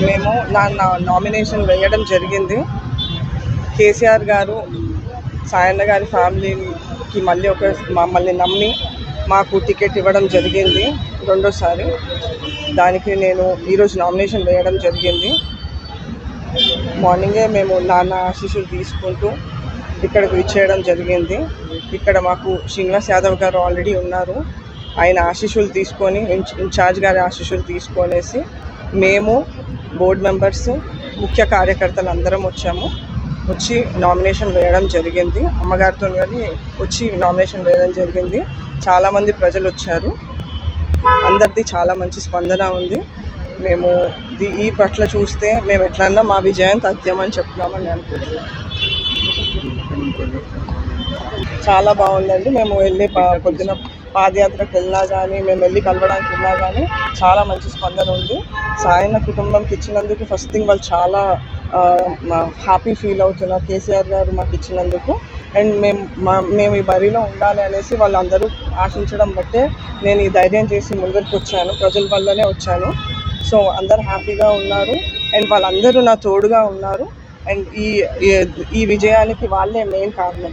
మేము నా నామినేషన్ వేయడం జరిగింది. కేసీఆర్ గారు సాయన్న గారి ఫ్యామిలీకి మళ్ళీ ఒక మమ్మల్ని నమ్మి మాకు టికెట్ ఇవ్వడం జరిగింది రెండోసారి. దానికి నేను ఈరోజు నామినేషన్ వేయడం జరిగింది. మార్నింగే మేము నాన్న శిశువులు తీసుకుంటూ ఇక్కడికి విచ్చేయడం జరిగింది. ఇక్కడ మాకు శ్రీనివాస్ యాదవ్ గారు ఆల్రెడీ ఉన్నారు. ఆయన ఆశీస్సులు తీసుకొని ఇన్- ఇన్ఛార్జ్ గారి ఆశీస్సులు తీసుకొనేసి మేము బోర్డు మెంబర్స్ ముఖ్య కార్యకర్తలు అందరం వచ్చాము. వచ్చి నామినేషన్ వేయడం జరిగింది. అమ్మగారితో కానీ వచ్చి నామినేషన్ వేయడం జరిగింది. చాలామంది ప్రజలు వచ్చారు. అందరిది చాలా మంచి స్పందన ఉంది. మేము ది- ఈ పట్ల చూస్తే మేము ఎట్లన్నా మా విజయం తథ్యమని చెప్తున్నామని అనుకుంటున్నాం. చాలా బాగుందండి. మేము వెళ్ళి పొద్దున పాదయాత్రకు వెళ్ళినా కానీ మేము వెళ్ళి కలవడానికి వెళ్ళినా కానీ చాలా మంచి స్పందన ఉంది. సాయన కుటుంబంకి ఇచ్చినందుకు ఫస్ట్ థింగ్ వాళ్ళు చాలా హ్యాపీ ఫీల్ అవుతున్నారు కేసీఆర్ గారు మాకు ఇచ్చినందుకు. అండ్ మేము మా మేము ఈ బరిలో ఉండాలి అనేసి వాళ్ళందరూ ఆశించడం బట్టే నేను ఈ ధైర్యం చేసి ముందరికి వచ్చాను. ప్రజల వల్లనే వచ్చాను. సో అందరు హ్యాపీగా ఉన్నారు. అండ్ వాళ్ళందరూ నా తోడుగా ఉన్నారు. అండ్ ఈ- ఈ విజయానికి వాళ్ళే మెయిన్ కారణం.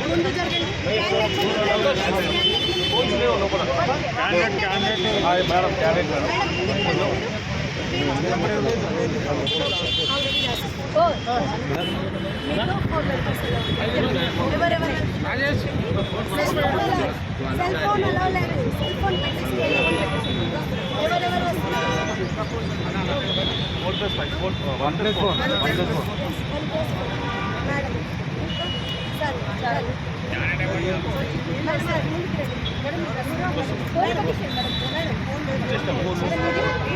ఫోన్ పెట్టేసి ఎవరెవరు వస్తున్నారు మేడం సార్ సార్ సార్ ముందుకు రండి. మేడం ఫోన్ పెట్టేసి మేడం